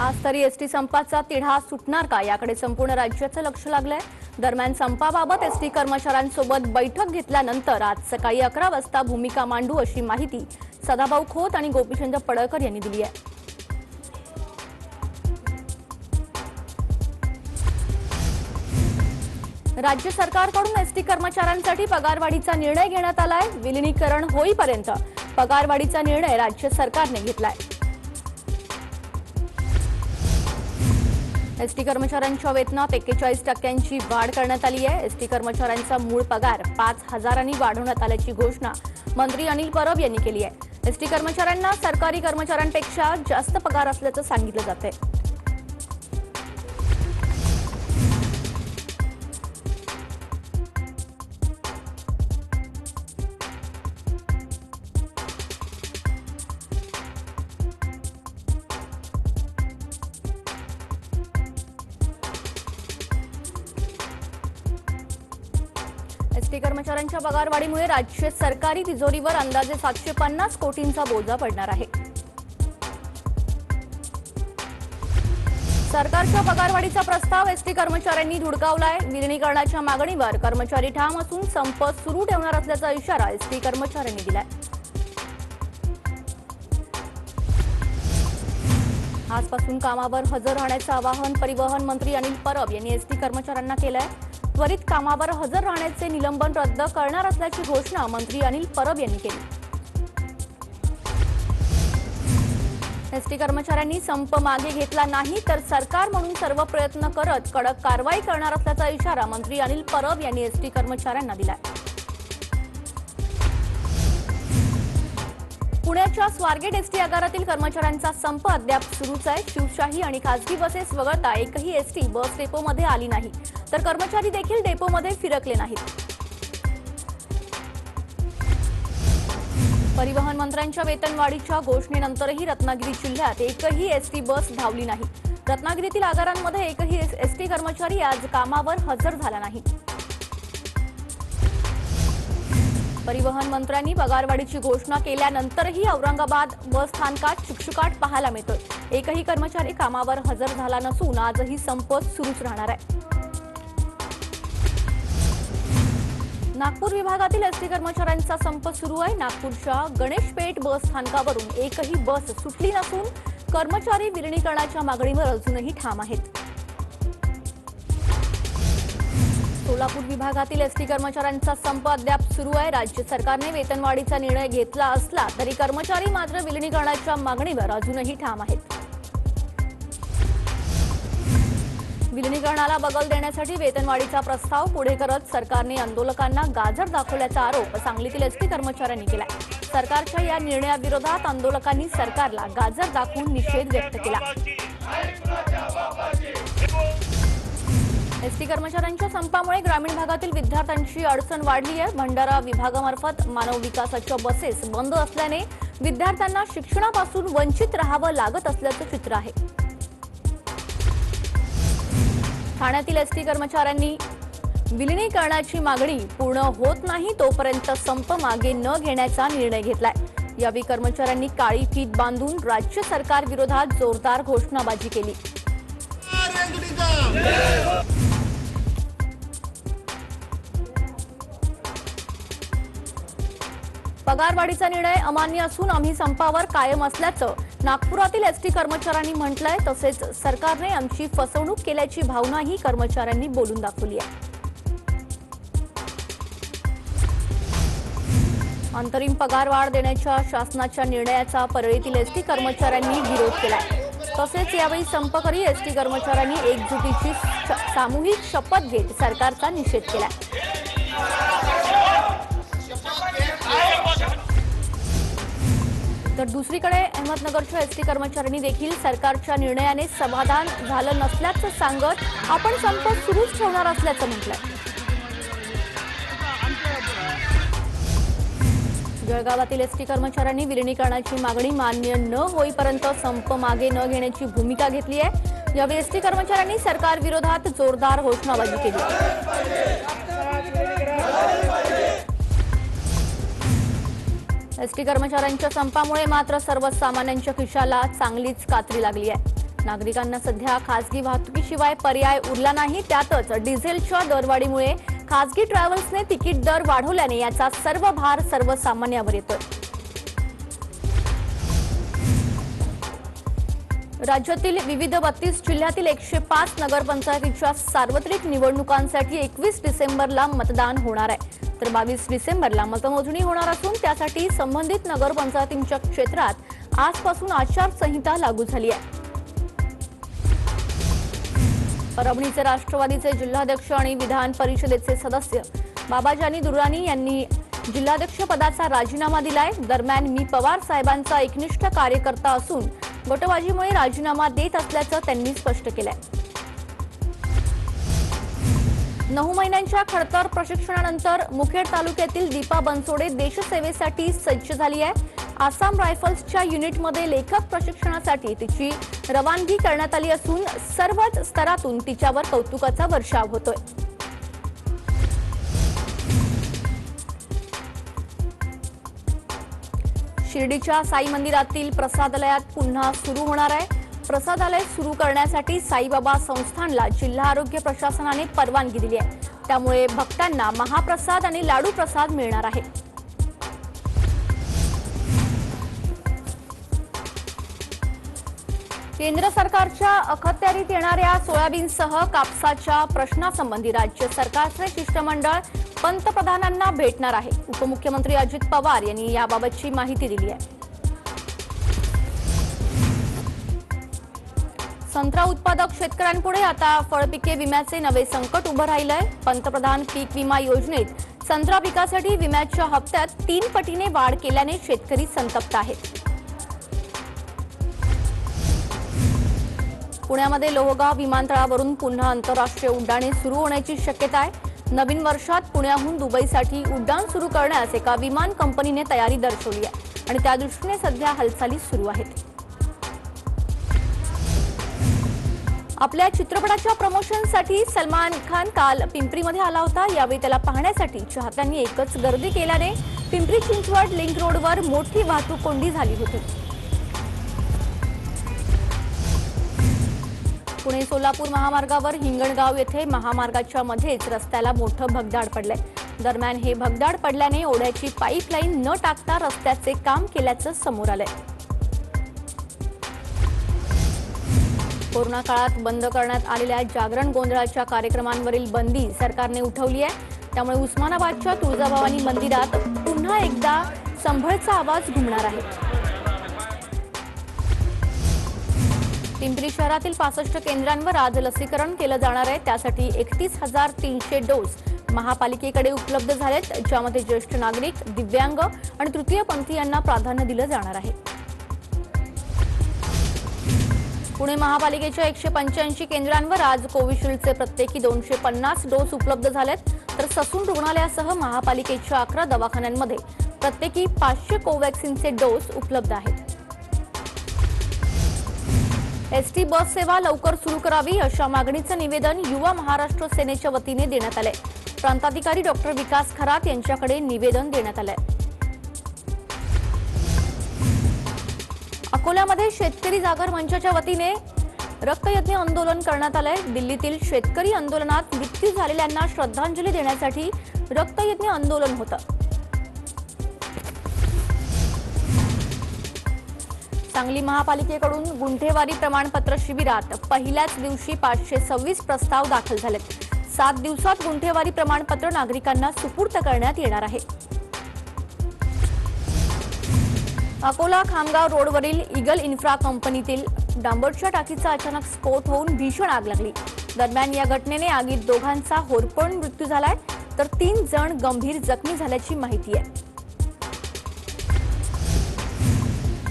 आज तरी एसटी संपाचा तिढा सुटणार का? याकडे संपूर्ण राज्याचं लक्ष लागलंय. दरम्यान संपाबाबत एसटी कर्मचाऱ्यांसोबत बैठक घेतल्यानंतर आज सकाळी अकरा वाजता भूमिका मांडू अशी माहिती सदाभाऊ खोत आणि गोपीचंद पडळकर यांनी दिली आहे. राज्य सरकारकडून एसटी कर्मचाऱ्यांसाठी पगारवाढीचा निर्णय घेण्यात आलाय. विलिनीकरण होईपर्यंत पगारवाढीचा निर्णय राज्य सरकारने घेतलाय. एसटी कर्मचाऱ्यांच्या वेतनात एक्केचाळीस टक्क्यांची वाढ करण्यात आली आहे. एसटी कर्मचाऱ्यांचा मूळ पगार पाच हजारांनी वाढवण्यात आल्याची घोषणा मंत्री अनिल परब यांनी केली आहे. एसटी कर्मचाऱ्यांना सरकारी कर्मचाऱ्यांपेक्षा जास्त पगार असल्याचं सांगितलं जात एसटी कर्मचाऱ्यांच्या पगारवाढीमुळे राज्य सरकारी तिजोरीवर अंदाजे सातशे पन्नास कोटींचा बोजा पडणार आहे. सरकारच्या पगारवाढीचा प्रस्ताव एसटी कर्मचाऱ्यांनी धुडकावलाय. विलिनीकरणाच्या मागणीवर कर्मचारी ठाम असून संप सुरू ठेवणार असल्याचा इशारा एसटी कर्मचाऱ्यांनी दिलाय. आजपासून कामावर हजर राहण्याचं आवाहन परिवहन मंत्री अनिल परब यांनी एसटी कर्मचाऱ्यांना केलंय. त्वरित कामावर हजर राहण्याचे निलंबन रद्द करणार असल्याची घोषणा मंत्री अनिल परब यांनी केली. एसटी कर्मचाऱ्यांनी संप मागे घेतला नाही तर सरकार म्हणून सर्व प्रयत्न करत कडक कारवाई करणार असल्याचा इशारा मंत्री अनिल परब यांनी एसटी कर्मचाऱ्यांना दिलाय. पुण्याच्या स्वारगेट एसटी आगारातील कर्मचाऱ्यांचा संप अद्याप सुरूच आहे. शिवशाही आणि खासगी बसेस वगळता एकही एसटी बस डेपोमध्ये आली नाही. तर कर्मचारी देखील डेपोमध्ये फिरकले नाहीत. परिवहन मंत्र्यांच्या वेतनवाढीच्या घोषणेनंतरही रत्नागिरी जिल्ह्यात एकही एसटी बस धावली नाही. रत्नागिरीतील आगारांमध्ये एकही एसटी कर्मचारी आज कामावर हजर झाला नाही. परिवहन मंत्र्यांनी पगारवाढीची घोषणा केल्यानंतरही औरंगाबाद बस स्थानकात शुकशुकाट पाहायला मिळतोय. एकही कर्मचारी कामावर हजर झाला नसून आजही संप सुरूच राहणार आहे. नागपूर विभागातील एसटी कर्मचाऱ्यांचा संप सुरू आहे. नागपूरच्या गणेशपेठ बस स्थानकावरून एकही बस सुटली नसून कर्मचारी विलिनीकरणाच्या मागणीवर अजूनही ठाम आहेत. सोलापूर विभागातील एसटी कर्मचाऱ्यांचा संप अद्याप सुरू आहे. राज्य सरकारने वेतनवाढीचा निर्णय घेतला असला तरी कर्मचारी मात्र विलिनीकरणाच्या मागणीवर अजूनही ठाम आहेत. विलिनीकरणाला बगल देण्यासाठी वेतनवाढीचा प्रस्ताव पुढे करत सरकारने आंदोलकांना गाजर दाखवल्याचा आरोप सांगलीतील एसटी कर्मचाऱ्यांनी केला सरकारच्या या निर्णयाविरोधात आंदोलकांनी सरकारला गाजर दाखवून निषेध व्यक्त केला. एसटी कर्मचाऱ्यांच्या संपामुळे ग्रामीण भागातील विद्यार्थ्यांची अडचण वाढली आहे भंडारा विभागामार्फत मानव विकासाच्या बसेस बंद असल्याने विद्यार्थ्यांना शिक्षणापासून वंचित राहावं लागत असल्याचं चित्र आहे. ठाण्यातील एसटी कर्मचाऱ्यांनी विलिनीकरणाची मागणी पूर्ण होत नाही तोपर्यंत संप मागे न घेण्याचा निर्णय घेतलाय. यावेळी कर्मचाऱ्यांनी काळी फीत बांधून राज्य सरकार विरोधात जोरदार घोषणाबाजी केली. पगारवाढीचा निर्णय अमान्य असून आम्ही संपावर कायम असल्याचं नागपुरातील एसटी कर्मचाऱ्यांनी म्हटलंय. तसेच सरकारने आमची फसवणूक केल्याची भावनाही कर्मचाऱ्यांनी बोलून दाखवली आहे. अंतरिम पगारवाढ देण्याच्या शासनाच्या निर्णयाचा परळीतील एसटी कर्मचाऱ्यांनी विरोध केलाय. तसेच यावेळी संपकरी एसटी कर्मचाऱ्यांनी एकजुटीची सामूहिक शपथ घेत सरकारचा निषेध केलाय. तर दुसरीकडे अहमदनगरच्या एसटी कर्मचाऱ्यांनी देखील सरकारच्या निर्णयाने समाधान झालं नसल्याचं सांगत आपण संप सुरूच ठेवणार असल्याचं म्हटलंय. जळगावातील एसटी कर्मचाऱ्यांनी विलिनीकरणाची मागणी मान्य न होईपर्यंत संप मागे न घेण्याची भूमिका घेतली आहे यावेळी एसटी कर्मचाऱ्यांनी सरकारविरोधात जोरदार घोषणाबाजी केली. एसटी कर्मचाऱ्यांच्या संपामुळे मात्र सर्वसामान्यांच्या खिशाला चांगलीच कात्री लागली आहे. नागरिकांना सध्या खासगी वाहतुकीशिवाय पर्याय उरला नाही. त्यातच डिझेलच्या दरवाढीमुळे खासगी ट्रॅव्हल्सने तिकीट दर वाढवल्याने याचा सर्व भार सर्वसामान्यावर येतोय. राज्यातील विविध बत्तीस जिल्ह्यातील एकशे पाच नगरपंचायतीच्या सार्वत्रिक निवडणुकांसाठी एकवीस डिसेंबरला मतदान होणार आहे. तर बावीस डिसेंबरला मतमोजणी होणार असून त्यासाठी संबंधित नगरपंचायतींच्या क्षेत्रात आजपासून आचारसंहिता लागू झाली आहे. परभणीचे राष्ट्रवादीचे जिल्हाध्यक्ष आणि विधान परिषदेचे सदस्य बाबाजानी दुरानी यांनी जिल्हाध्यक्ष पदाचा राजीनामा दिलाय. दरम्यान मी पवार साहेबांचा एकनिष्ठ कार्यकर्ता असून गटबाजीमुळे राजीनामा देत असल्याचं त्यांनी स्पष्ट केलंय. नऊ महिन्यांच्या खडतर प्रशिक्षणानंतर मुखेड तालुक्यातील दीपा बनसोडे देशसेवेसाठी सज्ज झाली आहे. आसाम रायफल्सच्या युनिटमध्ये लेखक प्रशिक्षणासाठी तिची रवानगी करण्यात आली असून सर्वच स्तरातून तिच्यावर कौतुकाचा वर्षाव होतोय. शिर्डीच्या साई मंदिरातील प्रसादालयात पुन्हा सुरू होणार आहे. प्रसादालय सुरू करण्यासाठी साईबाबा संस्थानला जिल्हा आरोग्य प्रशासनाने परवानगी दिली आहे. त्यामुळे भक्तांना महाप्रसाद आणि लाडू प्रसाद मिळणार आहे. केंद्र सरकारच्या अखत्यारीत येणाऱ्या सोयाबीनसह कापसाच्या प्रश्नासंबंधी राज्य सरकारचे शिष्टमंडळ पंतप्रधानांना भेटणार आहे. उपमुख्यमंत्री अजित पवार यांनी याबाबतची माहिती दिली आहे. संत्रा उत्पादक शेतकऱ्यांपुढे आता फळपिके विम्याचे नवे संकट उभं राहिलंय. पंतप्रधान पीक विमा योजनेत संत्रा पिकासाठी विम्याच्या हप्त्यात तीन पटीने वाढ केल्याने शेतकरी संतप्त आहेत. पुण्यामध्ये लोहगाव विमानतळावरून पुन्हा आंतरराष्ट्रीय उड्डाणे सुरू होण्याची शक्यता आहे. नवीन वर्षात पुण्याहून दुबईसाठी उड्डाण सुरू करण्यास एका विमान कंपनीने तयारी दर्शवली आहे आणि त्या दृष्टीने सध्या हालचाली सुरू आहेत. आपल्या चित्रपटाच्या प्रमोशनसाठी सलमान खान काल पिंपरीमध्ये आला होता. यावेळी त्याला पाहण्यासाठी चाहत्यांनी एकच गर्दी केल्याने पिंपरी चिंचवड लिंक रोडवर मोठी वाहतूक कोंडी झाली होती. पुणे सोलापूर महामार्गावर हिंगणगाव येथे महामार्गाच्या मध्येच रस्त्याला मोठं भगदाड पडलंय. दरम्यान हे भगदाड पडल्याने ओढ्याची पाईपलाईन न टाकता रस्त्याचे काम केल्याचं समोर आलंय. कोरोना काळात बंद करण्यात आलेल्या जागरण गोंधळाच्या कार्यक्रमांवरील बंदी सरकारने उठवली आहे. त्यामुळे उस्मानाबादच्या तुळजाभवानी मंदिरात पुन्हा एकदा संभळचा आवाज घुमणार आहे. पिंपरी शहरातील पासष्ट केंद्रांवर आज लसीकरण केलं जाणार आहे. त्यासाठी एकतीस हजार तीनशे डोस महापालिकेकडे उपलब्ध झालेत ज्यामध्ये ज्येष्ठ नागरिक दिव्यांग आणि तृतीयपंथी यांना प्राधान्य दिलं जाणार आहे. पुणे महापालिकेच्या एकशे पंच्याऐंशी केंद्रांवर आज कोविशिल्डचे प्रत्येकी दोनशे पन्नास डोस उपलब्ध झालेत. तर ससून रुग्णालयासह महापालिकेच्या अकरा दवाखान्यांमध्ये प्रत्येकी पाचशे कोवॅक्सिनचे डोस उपलब्ध आहेत. एसटी बस सेवा लवकर सुरू करावी अशा मागणीचं निवेदन युवा महाराष्ट्र सेनेच्या वतीने देण्यात आलंय. प्रांताधिकारी डॉक्टर विकास खरात यांच्याकडे निवेदन देण्यात आलंय. अकोल्यामध्ये शेतकरी जागर मंचाच्या वतीने रक्तयज्ञ आंदोलन करण्यात आलंय. दिल्लीतील शेतकरी आंदोलनात मृत्यू झालेल्यांना श्रद्धांजली देण्यासाठी रक्तयज्ञ आंदोलन होतं. सांगली महापालिकेकडून गुंठेवारी प्रमाणपत्र शिबिरात पहिल्याच दिवशी पाचशे सव्वीस प्रस्ताव दाखल झालेत. सात दिवसात गुंठेवारी प्रमाणपत्र नागरिकांना सुपूर्त करण्यात येणार आहे. अकोला खामगाव रोडवरील इगल इन्फ्रा कंपनीतील डांबरच्या टाकीचा अचानक स्फोट होऊन भीषण आग लागली. दरम्यान या घटनेने आगीत दोघांचा होरपळून मृत्यू झालाय तर तीन जण गंभीर जखमी झाल्याची माहिती आहे.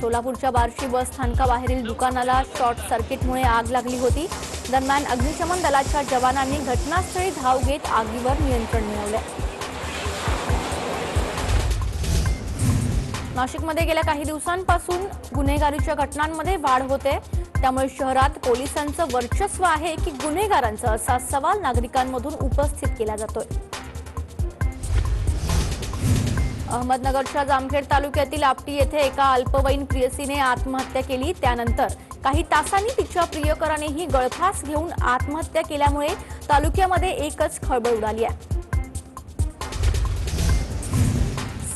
सोलापूरच्या बार्शी बस स्थानकाबाहेरील दुकानाला शॉर्ट सर्किटमुळे आग लागली होती. दरम्यान अग्निशमन दलाच्या जवानांनी घटनास्थळी धाव घेत आगीवर नियंत्रण मिळवले नाशिकमध्ये गेल्या काही दिवसांपासून गुन्हेगारीच्या घटनांमध्ये वाढ होते. त्यामुळे शहरात पोलिसांचं वर्चस्व आहे की गुन्हेगारांचं असा सवाल नागरिकांमधून उपस्थित केला जातोय. अहमदनगरच्या जामखेड तालुक्यातील आपटी येथे एका अल्पवयीन प्रियसीने आत्महत्या केली. त्यानंतर काही तासांनी तिच्या प्रियकरानेही गळफास घेऊन आत्महत्या केल्यामुळे तालुक्यामध्ये एकच खळबळ उडाली आहे.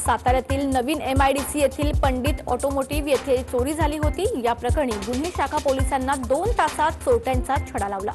साताऱ्यातील नवीन एमआयडीसी येथील पंडित ऑटोमोटिव्ह येथे चोरी झाली होती. या प्रकरणी गुन्हे शाखा पोलिसांना दोन तासात चोरट्यांचा छडा लावला.